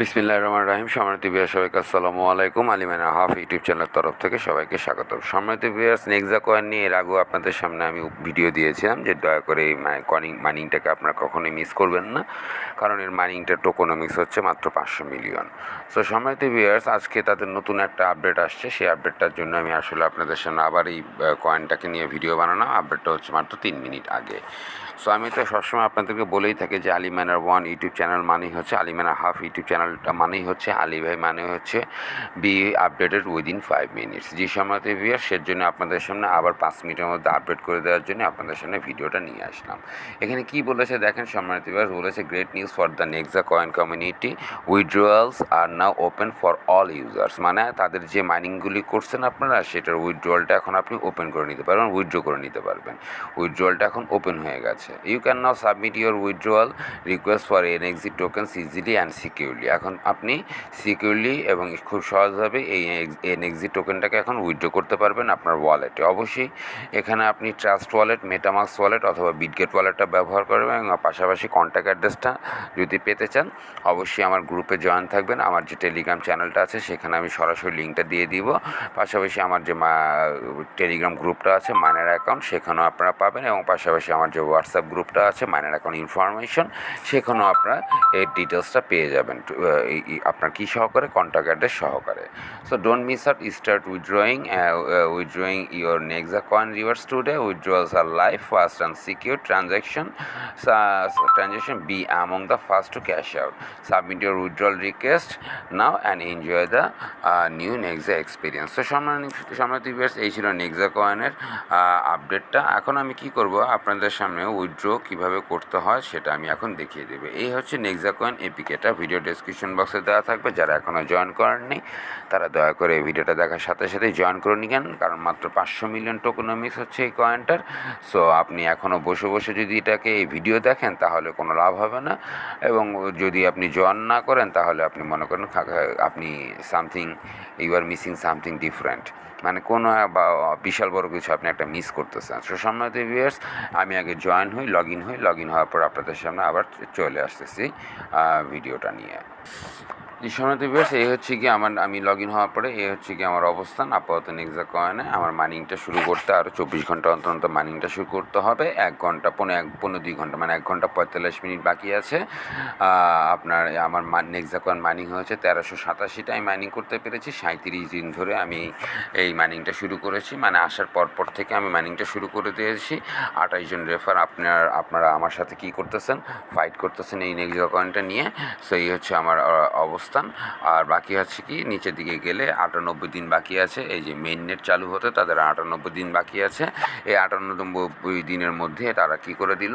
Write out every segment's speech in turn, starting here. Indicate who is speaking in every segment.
Speaker 1: বিসমিল্লাহ রহমান রাহিম। সম্মানিত বিয়ার সবাইকে আসসালামু আলাইকুম। আলিমানা হাফ ইউটিউব চ্যানেলের তরফ থেকে সবাইকে স্বাগত সম্মানিত বিয়ার্স নেক্সা কয়েন নিয়ে এর আগেও আপনাদের সামনে আমি ভিডিও দিয়েছিলাম যে দয়া করে এই কনিং মাইনিংটাকে আপনারা কখনোই মিস করবেন না। কারণ এর মাইনিংটা টোকোনমিক্স হচ্ছে মাত্র পাঁচশো মিলিয়ন সো সম্মানিত বিয়ার্স আজকে তাদের নতুন একটা আপডেট আসছে। সেই আপডেটটার জন্য আমি আসলে আপনাদের সামনে আবার এই কয়েনটাকে নিয়ে ভিডিও বানানো আপডেটটা হচ্ছে মাত্র তিন মিনিট আগে। সো আমি তো সবসময় আপনাদেরকে বলেই থাকি যে Ali miner one YouTube channel মানেই হচ্ছে, আলি ম্যানার হাফ ইউটিউব চ্যানেলটা মানেই হচ্ছে, আলি ভাই মানে হচ্ছে be updated within five minutes যে সময়তে ভিয়ার সের জন্য আপনাদের সামনে আবার পাঁচ মিনিটের মধ্যে আপডেট করে দেওয়ার জন্য আপনাদের সামনে ভিডিওটা নিয়ে আসলাম। এখানে কি বলেছে দেখেন সম্মানিত ভিয়ার বলেছে great news for the Nexa coin community withdrawals are now open for all users মানে তাদের যে মাইনিংগুলি করছেন আপনারা, সেটার উইথড্রয়ালটা এখন আপনি ওপেন করে নিতে পারবেন উইথড্র করে নিতে পারবেন। উইথড্রয়ালটা এখন ওপেন হয়ে গেছে। You can now submit your withdrawal request for NXE tokens easily and securely এখন আপনি সিকিউরলি এবং খুব সহজভাবে এই এনএক্সি টোকেনটাকে এখন উইথড্র করতে পারবেন আপনার ওয়ালেটে অবশ্যই এখানে আপনি ট্রাস্ট ওয়ালেট মেটামাক্স ওয়ালেট অথবা বিটগেট ওয়ালেটটা ব্যবহার করবেন এবং পাশাপাশি কন্ট্যাক্ট অ্যাড্রেসটা যদি পেতে চান, অবশ্যই আমার গ্রুপে জয়েন থাকবেন। আমার যে টেলিগ্রাম চ্যানেলটা আছে, সেখানে আমি সরাসরি লিঙ্কটা দিয়ে দিব। পাশাপাশি আমার যে টেলিগ্রাম গ্রুপটা আছে মাইনার অ্যাকাউন্ট সেখানেও আপনারা পাবেন এবং পাশাপাশি আমার যে হোয়াটসঅ্যাপ গ্রুপটা আছে, মাইনার অ্যাকাউন্ট ইনফরমেশন সেখানেও আপনার এই ডিটেলসটা পেয়ে যাবেন। আপনার কী সহকারে? কন্ট্যাক্ট অ্যাড্রেস সহকারে। So don't miss out start withdrawing withdrawing your Nexa coin reverse today withdrawals are life fast and secure transaction transaction be among the first to cash out submit your withdrawal request now and enjoy the new Nexa experience তো সম্মানিত সম্মানিত এই ছিল নেক্সা কয়েনের আপডেটটা এখন আমি কি করব? আপনাদের সামনে উইথড্র কীভাবে করতে হয় সেটা আমি এখন দেখিয়ে দেবো। এই হচ্ছে নেক্সা কয়েন এপিকেটা ভিডিও ডেসক্রিপশন বক্সে দেওয়া থাকবে। যারা এখনও জয়েন করেননি, তারা দয়া করে এই ভিডিওটা দেখার সাথে সাথেই জয়েন করে নিবেন কারণ মাত্র পাঁচশো মিলিয়ন টোকোনমিক্স হচ্ছে এই কয়েনটার সো আপনি এখনও বসে বসে যদি এটাকে এই ভিডিও দেখেন, তাহলে কোনো লাভ হবে না। এবং যদি আপনি জয়েন না করেন, তাহলে আপনি মনে করেন আপনি something you are missing something different মানে কোনো বা, বিশাল বড় কিছু আপনি একটা মিস করতেছেন। সো সম্মানিত ভিউয়ার্স আমি আগে জয়েন হই লগ ইন হই লগ ইন হওয়ার পর আপনাদের সামনে আবার চলে আসতেছি ভিডিওটা নিয়ে। যে সম্মানিত ভিউয়ার্স এই হচ্ছে কি আমার আমি লগ ইন হওয়ার পরে এই হচ্ছে কি আমার অবস্থান। আপাতত নেক্সা কয়েনে আমার মাইনিংটা শুরু করতে আরও চব্বিশ ঘণ্টা অন্তর অন্তর মাইনিংটা শুরু করতে হবে। এক ঘণ্টা পনেরো এক পনেরো দুই ঘণ্টা মানে এক ঘণ্টা পঁয়তাল্লিশ মিনিট বাকি আছে। আপনার আমার নেক্সা কয়েন মাইনিং হয়েছে তেরোশো সাতাশিটা। আমি মাইনিং করতে পেরেছি। সাঁত্রিশ দিন ধরে আমি এই মাইনিংটা শুরু করেছি। মানে আসার পর পর থেকে আমি মাইনিংটা শুরু করে দিয়েছি। আঠাশ জন রেফার আপনার আপনারা আমার সাথে কি করতেছেন? ফাইট করতেছেন এই নেক্সা কয়েনটা নিয়ে। সো এই হচ্ছে আমার আহ, অবস্থান। আর বাকি হচ্ছে কি? নিচের দিকে গেলে আটানব্বই দিন বাকি আছে। এই যে মেইন নেট চালু হতে তাদের আটানব্বই দিন বাকি আছে। এই আটানব্বই দিনের মধ্যে তারা কি করে দিল?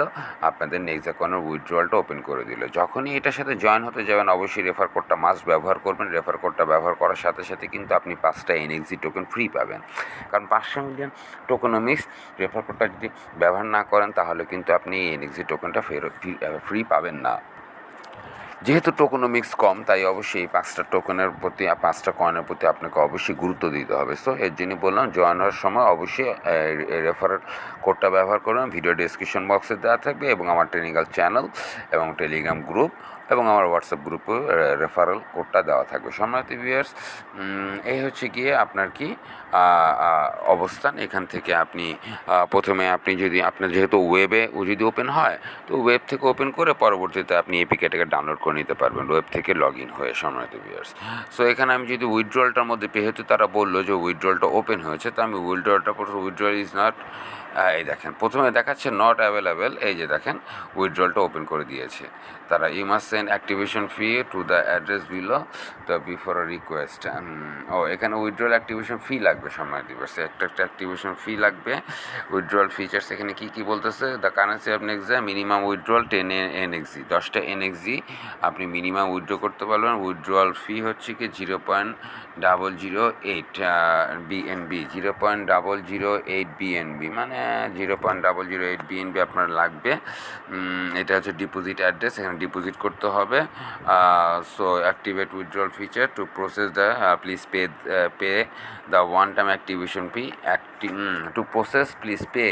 Speaker 1: আপনাদের নেক্সট অ্যাকাউন্টের উইথড্রয়ালটা ওপেন করে দিল। যখনই এটার সাথে জয়েন হতে যাবেন, অবশ্যই রেফার কোডটা মাস্ট ব্যবহার করবেন। রেফার কোডটা ব্যবহার করার সাথে সাথে কিন্তু আপনি পাঁচটা এনএক্সি টোকেন ফ্রি পাবেন। কারণ পাঁচশো মিলিয়ন টোকেনমিক্স রেফার কোডটা যদি ব্যবহার না করেন, তাহলে কিন্তু আপনি এনএক্সি টোকেনটা ফেরত ফ্রি পাবেন না। যেহেতু টোকোনমিক্স কম, তাই অবশ্যই পাঁচটা টোকনের প্রতি, পাঁচটা কয়েনের প্রতি আপনাকে অবশ্যই গুরুত্ব দিতে হবে। সো এর জন্য বললাম জয়েন হওয়ার সময় অবশ্যই রেফারেল কোডটা ব্যবহার করবেন ভিডিও ডিসক্রিপশন বক্সে দেওয়া থাকবে এবং আমার টেকনিক্যাল চ্যানেল এবং টেলিগ্রাম গ্রুপ এবং আমার হোয়াটসঅ্যাপ গ্রুপে রেফারেল কোডটা দেওয়া থাকবে। সম্মানিত ভিউয়ার্স এই হচ্ছে গিয়ে আপনার কি অবস্থান। এখান থেকে আপনি প্রথমে আপনি যদি, আপনার যেহেতু ওয়েবে যদি ওপেন হয়, তো ওয়েব থেকে ওপেন করে পরবর্তীতে আপনি এপিকেটাকে ডাউনলোড করে নিতে পারবেন ওয়েব থেকে লগ ইন হয়ে, সম্মানিত ভিউয়ার্স সো এখানে আমি যদি উইথড্রলটার মধ্যে, যেহেতু তারা বলল যে উইথড্রলটা ওপেন হয়েছে, তো আমি উইথড্রলটা প্রথমে উইথড্রল ইজ নট এই দেখেন, প্রথমে দেখাচ্ছে নট অ্যাভেলেবেল এই যে দেখেন উইথড্রলটা ওপেন করে দিয়েছে। তারা you must send activation fee to the address below the before a request ও, এখানে উইথড্রল অ্যাক্টিভেশন ফি লাগবে সময় দিবস একটা একটা অ্যাক্টিভেশন ফি লাগবে। উইথড্রল ফিচার্স এখানে কী কী বলতেছে? The currency of Nexa minimum withdrawal ten NXE দশটা এনএক্সি আপনি মিনিমাম উইথড্র করতে পারবেন। উইথড্রল ফি হচ্ছে কি zero point double zero eight BNB zero point double zero eight BNB মানে zero point double zero eight BNB আপনার লাগবে। এটা হচ্ছে ডিপোজিট অ্যাড্রেস এখানে ডিপোজিট করতে হবে। So activate withdrawal feature to process the please pay pay the one time activation fee active to process please pay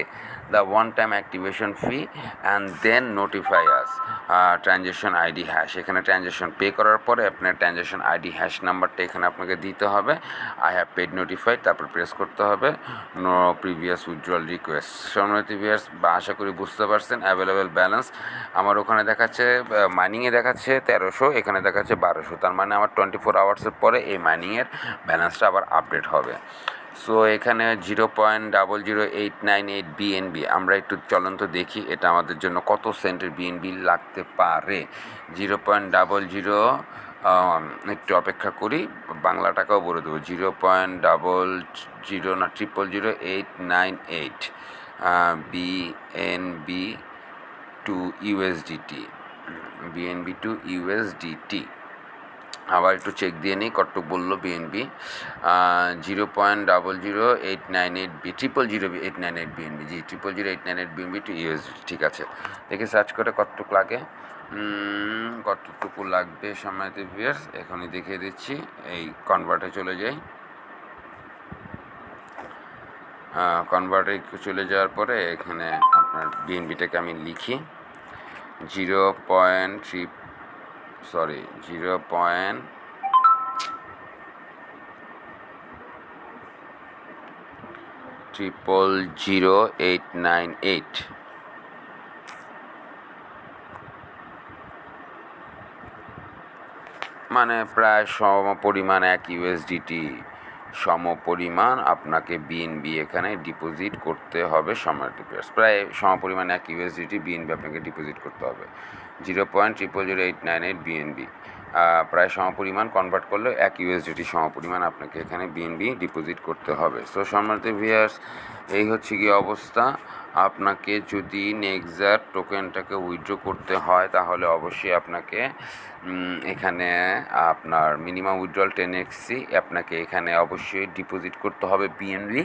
Speaker 1: the one time activation fee and then notify us transaction ID hash এখানে transaction pay করার পরে আপনার transaction ID hash নাম্বারটা এখানে আপনাকে দিতে হবে। I have paid notified তারপর প্রেস করতে হবে। নো প্রিভিয়াস উইথড্রল রিকোয়েস্ট সম্মানিত ভিউয়ার্স বা আশা করি বুঝতে পারছেন অ্যাভেলেবেল ব্যালেন্স আমার ওখানে দেখাচ্ছে মাইনিংয়ে দেখাচ্ছে তেরোশো, এখানে দেখাচ্ছে বারোশো। তার মানে আমার টোয়েন্টি ফোর আওয়ার্সের পরে এই মাইনিংয়ের ব্যালেন্সটা আবার আপডেট হবে। সো এখানে zero point double zero eight nine eight BNB আমরা একটু চলন্ত দেখি এটা আমাদের জন্য কত সেন্টের বিএনবি লাগতে পারে। জিরো পয়েন্ট ডাবল জিরো একটু অপেক্ষা করি, বাংলা টাকাও বলে দেবো। জিরো পয়েন্ট ডাবল জিরো না triple zero eight nine eight BNB to USDT BNB to USDT আবার একটু চেক দিয়ে নিই, কট্টক বলল BNB zero point double zero eight nine eight B triple zero eight nine eight BNB G triple zero eight nine eight BNB to USD ঠিক আছে। দেখে search করে কতটুক লাগে। কতটুকু লাগবে সময়ত ভিয়ার্স এখনই দেখিয়ে দিচ্ছি, এই কনভার্টে চলে যাই। কনভার্টে চলে যাওয়ার পরে এখানে আপনার বিএনবিটাকে আমি লিখি। Zero point three sorry zero point triple zero eight nine eight মানে প্রায় সম পরিমাণ এক ইউএসডিটি সম পরিমাণ আপনাকে বিএনবি এখানে ডিপোজিট করতে হবে সময় প্রায় সম পরিমাণ এক ইউএসডিটি বিএনবি আপনাকে ডিপোজিট করতে হবে। Zero point triple zero eight nine eight BNB প্রায় সমপরিমাণ কনভার্ট করলে এক ইউএসডিটি সমপরিমাণ আপনাকে এখানে বিএনবি ডিপোজিট করতে হবে। সো সম্মানিত ভিয়ার্স এই হচ্ছে কি অবস্থা। আপনাকে যদি নেক্সার টোকেনটাকে উইথড্র করতে হয়, তাহলে অবশ্যই আপনাকে এখানে আপনার মিনিমাম উইথড্রল টেন এক্সি আপনাকে এখানে অবশ্যই ডিপোজিট করতে হবে বিএনবি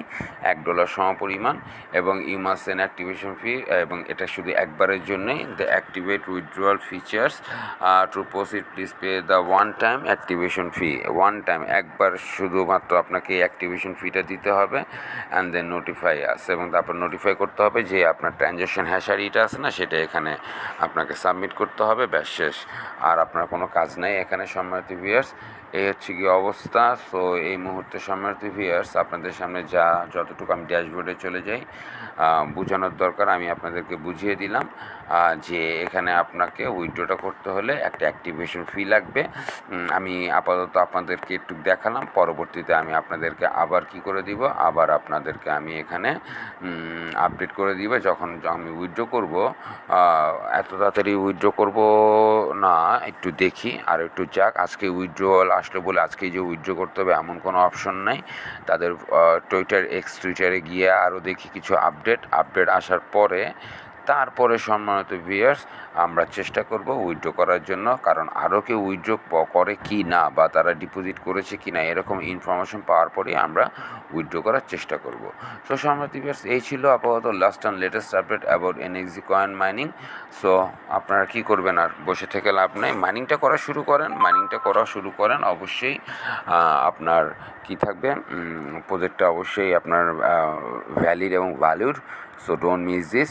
Speaker 1: এক ডলার সমপরিমাণ এবং ইউমাসেন অ্যাক্টিভেশন ফি এবং এটা শুধু একবারের জন্যই। The activate withdrawal features to proceed please pay the one time activation fee one time একবার শুধুমাত্র আপনাকে এই অ্যাক্টিভেশন ফিটা দিতে হবে অ্যান্ড দেন নোটিফাই আস এবং তারপর নোটিফাই করতে হবে যে আপনার ট্রানজ্যাকশন হ্যাশারিটা আছে না, সেটা এখানে আপনাকে সাবমিট করতে হবে, ব্যাস শেষ। আর আপনার কোনো কাজ নাই এখানে সম্মানিত ভিয়ার্স এই হচ্ছে কি অবস্থা। সো এই মুহূর্তে সম্মানিত ভিয়ার্স আপনাদের সামনে যা, যতটুকু আমি ড্যাশবোর্ডে চলে যাই বোঝানোর দরকার, আমি আপনাদেরকে বুঝিয়ে দিলাম যে এখানে আপনাকে উইড্রোটা করতে হলে একটা অ্যাক্টিভেশন ফি লাগবে। আমি আপাতত আপনাদেরকে একটু দেখালাম, পরবর্তীতে আমি আপনাদেরকে আবার কি করে দিব? আবার আপনাদেরকে আমি এখানে আপডেট করে দিব, যখন আমি উইথড্র করব এত তাড়াতাড়ি উইড্রো করব না, একটু দেখি, আর একটু যাক, আজকে উইথড্রল আসলো বলে আজকে যে উইথড্র করতে হবে, এমন কোনো অপশন নাই। তাদের টুইটার এক্স টুইটারে গিয়ে আরও দেখি কিছু আপডেট আপডেট আসার পরে তারপরে সম্মানিত ভিয়ার্স আমরা চেষ্টা করব উইথড্র করার জন্য, কারণ আরও কেউ উইথড্র করে কি না বা তারা ডিপোজিট করেছে কি না, এরকম ইনফরমেশন পাওয়ার পরেই আমরা উইথড্র করার চেষ্টা করব। সো সম্মানিত ভিয়ার্স এই ছিল আপাতত last and latest update about NXE coin mining so আপনারা কি করবেন আর বসে থেকে লাভ নেই? মাইনিংটা করা শুরু করেন মাইনিংটা করা শুরু করেন, অবশ্যই আপনার কি থাকবে? প্রজেক্টটা অবশ্যই আপনার ভ্যালিড এবং valued so don't miss this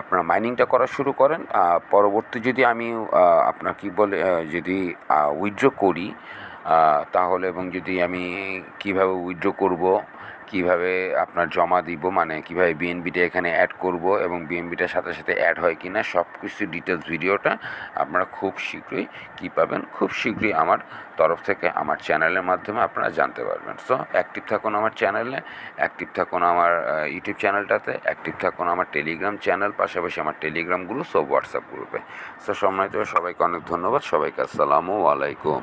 Speaker 1: আপনার মাইনিংটা করা শুরু করেন। পরবর্তী যদি আমি আপনার কি বলে যদি উইথড্র করি তাহলে এবং যদি আমি কীভাবে উইথড্র করব, কীভাবে আপনার জমা দিব মানে কীভাবে বিএনবিটা এখানে অ্যাড করব এবং বিএনবিটার সাথে সাথে অ্যাড হয় কি না সব কিছু ডিটেলস ভিডিওটা আপনারা খুব শীঘ্রই কী পাবেন, খুব শীঘ্রই আমার তরফ থেকে আমার চ্যানেলের মাধ্যমে আপনারা জানতে পারবেন। সো অ্যাক্টিভ থাকুন আমার চ্যানেলে অ্যাক্টিভ থাকুন আমার ইউটিউব চ্যানেলটাতে অ্যাক্টিভ থাকুন আমার টেলিগ্রাম চ্যানেল পাশাপাশি আমার টেলিগ্রাম গ্রুপ সব হোয়াটসঅ্যাপ গ্রুপে সো সম্মানিত সবাইকে অনেক ধন্যবাদ, সবাইকে আসসালামু আলাইকুম।